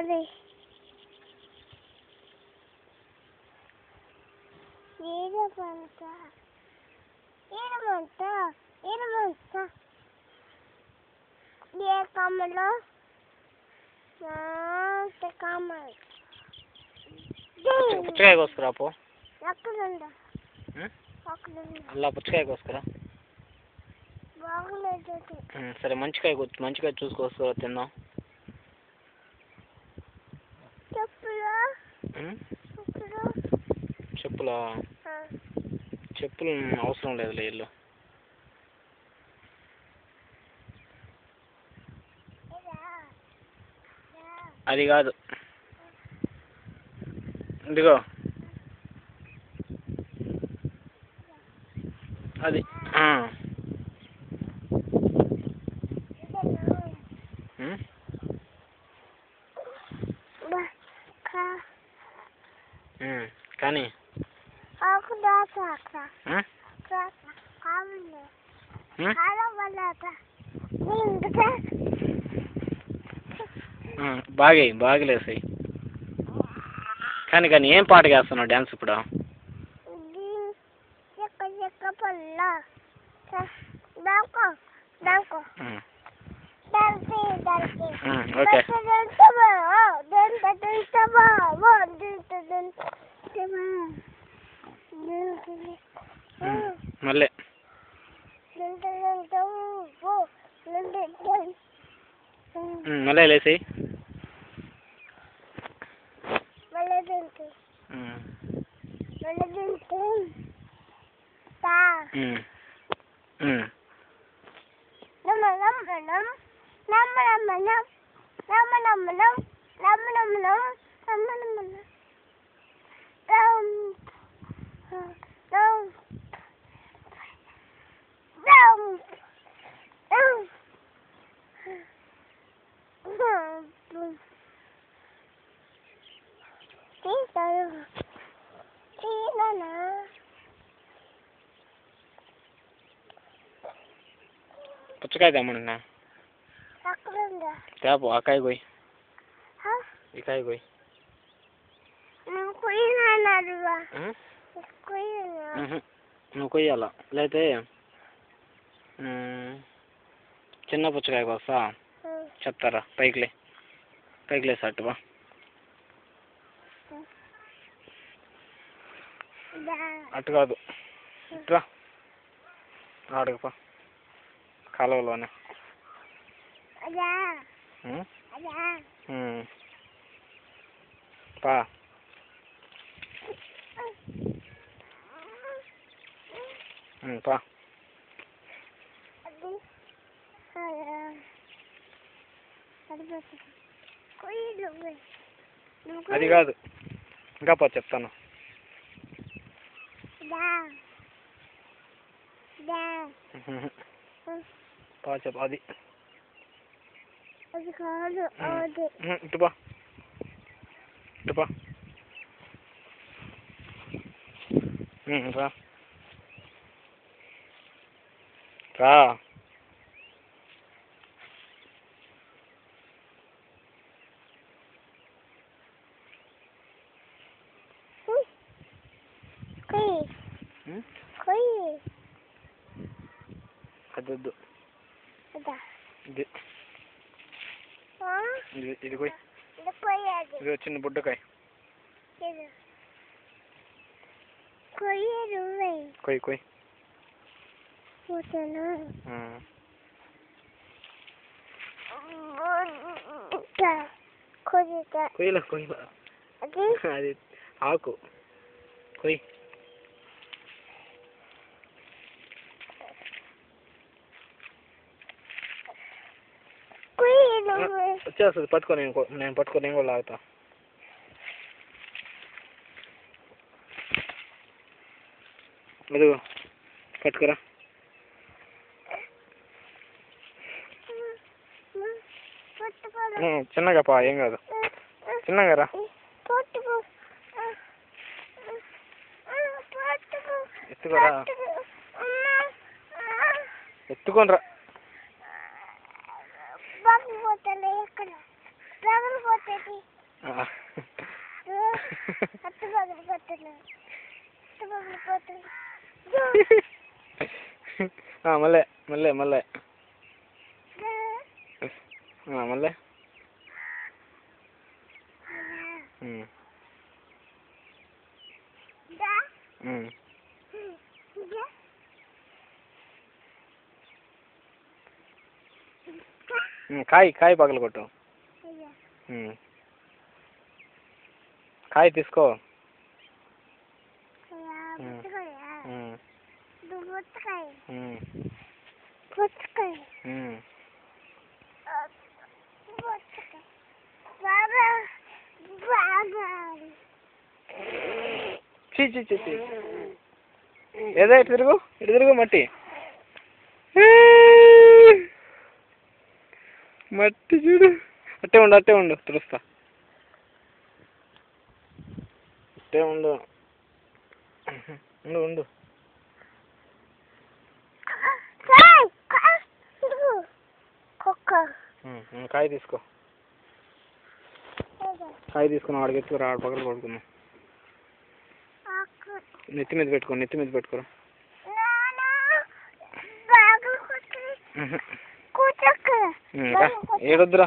అది. ఏడమంట ఏడమంట ఏడమంట ఏ కమ్మలో? కమ్మ పుచ్చకాయ కోసుకురా పో. అలా పుచ్చకాయ కోసుకురా. సరే మంచికాయ మంచికాయ చూసి కోసుకురా తిందాం చెప్పులా ఉం? చెప్పులా? చెప్పులు అవసరం లేదులే ఇల్లు. అది కాదు. ఇదిగో. అది. బాగా కాలవల్లట ఉం, బాగాయి బాగలేసాయి కానీ కానీ ఏం పాట వేస్తున్నావు డ్యాన్స్ ఇప్పుడు? ఓకే. ఉం, మళ్ళీ లేసాయి తేపో ఆ కాయ పోయి. ఈ కాయ పోయి. నువ్వు కొయ్యాల? లేతే చిన్న పుచ్చకాయ కోస్తా చెప్తారా? పైకిలే. పైకి లేసట్టువా అటు కాదు. ఇట్రా ఆడకపో కాలువలోనే. పా. పా. అది? కాదు. ఇంకా పో చెప్తాను. దా ఉహుహు. పా చెప్పు అది అది కాదు అది ఉహు, ఇటు పా ఇటు పా ఉం, రా రా కుయ్యి ఉం? కుయ్యి అది వద్దు అదా ఇది ఆ? ఇది ఇది కొయ్ ఇది కుయ్యది ఇది వచ్చింది బుడ్డకాయ ఇది కుయ్యి నువ్వే కొయ్ కొయ్ పోతాను ఉం. కుదిత కొయ్యలే కొయ్యలే అది అది ఆకు కొయ్ కుయ్యి నువ్వే వచ్చేస్తుంది పట్టుకో నేను నేను పట్టుకో నేను కూడా లాగుతా. అదిగో పట్టుకురా. చిన్నగా పా ఏం కాదు. చిన్నగా రా. ఎత్తుకోరా. ఎత్తుకొని రా. పగలు పోతుంది ఆ. అత్త పగలు పోతుంది అత్త పగలు పోతుంది ఆ, మళ్ళీ మళ్ళీ కాయ. కాయ తీసుకో చీ చీ చీ చీ ఏదో ఇటు తిరుగు ఇటు తిరుగు మట్టి. మట్టి చూడు. అట్టే ఉండు అట్టే ఉండు తుడుస్తా. అట్టే ఉండు. ఉండు ఉండు. కాయ్ తీసుకో. కాయ తీసుకున్నాం వాడికి ఎత్తుకురా ఆడ పక్కన పడుకున్నాం నెత్తి మీద పెట్టుకో నెత్తి మీద పెట్టుకోరా. ఏడొద్దురా.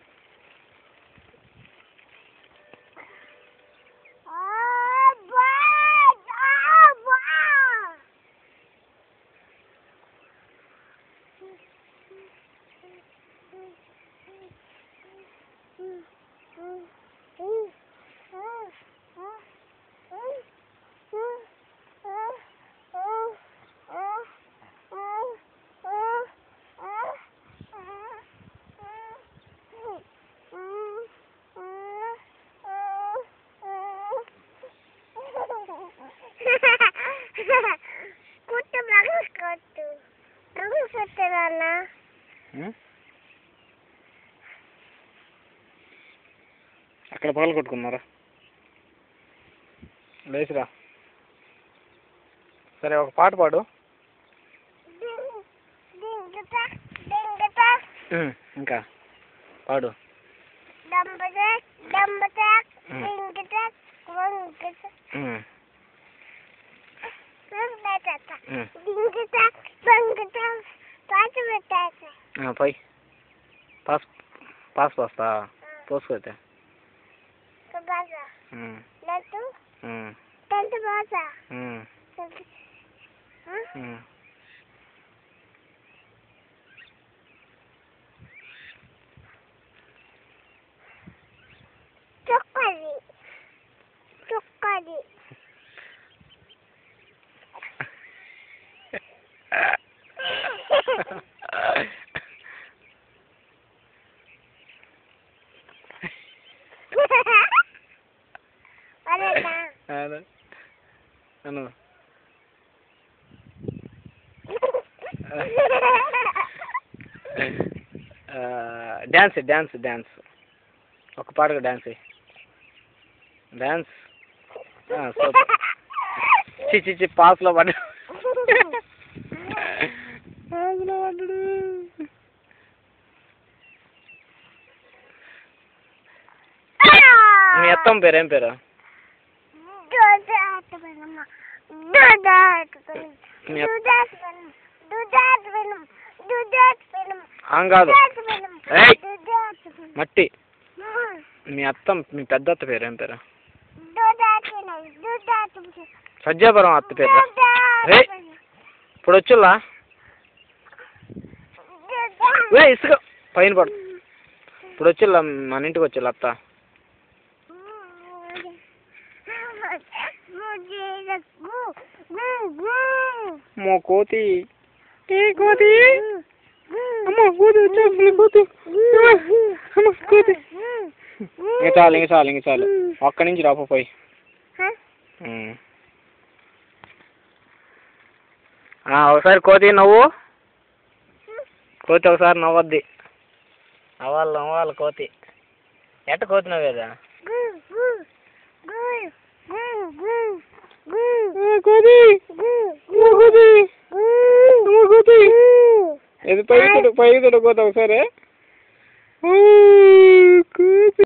ఉమ్? అక్కడ పగలు కొట్టుకున్నారా? లేచిరా. సరే ఒక పాట పాడు. ఇంకా. పాడు. డింగట వంగట ఉమ్, వంగట ఉమ్. డింగట వంగట పాట పెట్టాక ఆ, పోయి pass pass dance dance dance ఒక పాటగా డ్యాన్స్ డ్యాన్స్ చి చి చి పాస్లో పడ్డా. పాస్లో పడ్డాడు. మీ అత్తమ్మ పేరు ఏం పేరు? మీ ఆం కాదు. మట్టి మీ అత్త మీ పెద్ద అత్త పేరు ఏం పేరు సజ్జాపురం అత్త పేరు ఏయ్. ఇప్పుడు వచ్చిల్లా ఏ ఇసుక పైన పడు ఇప్పుడు వచ్చిల్లా మన ఇంటికి వచ్చిల్లా అత్త మో కోతి ఏ కోతి అమ్మ కోతి వచ్చేస్తుంది కోతి అమ్మ కోతి ఇంక చాలు ఇంక చాలు ఇంక చాలు. ఒక్క నుంచి రాపో పోయి. ఒకసారి కోతి నవ్వు. కోతి ఒకసారి నవ్వద్ది. నవ్వాలి నవ్వాలి కోతి. ఎట్ట కోతి గు కోతి కోతి ఇది పై పై ఒకసారి కోతి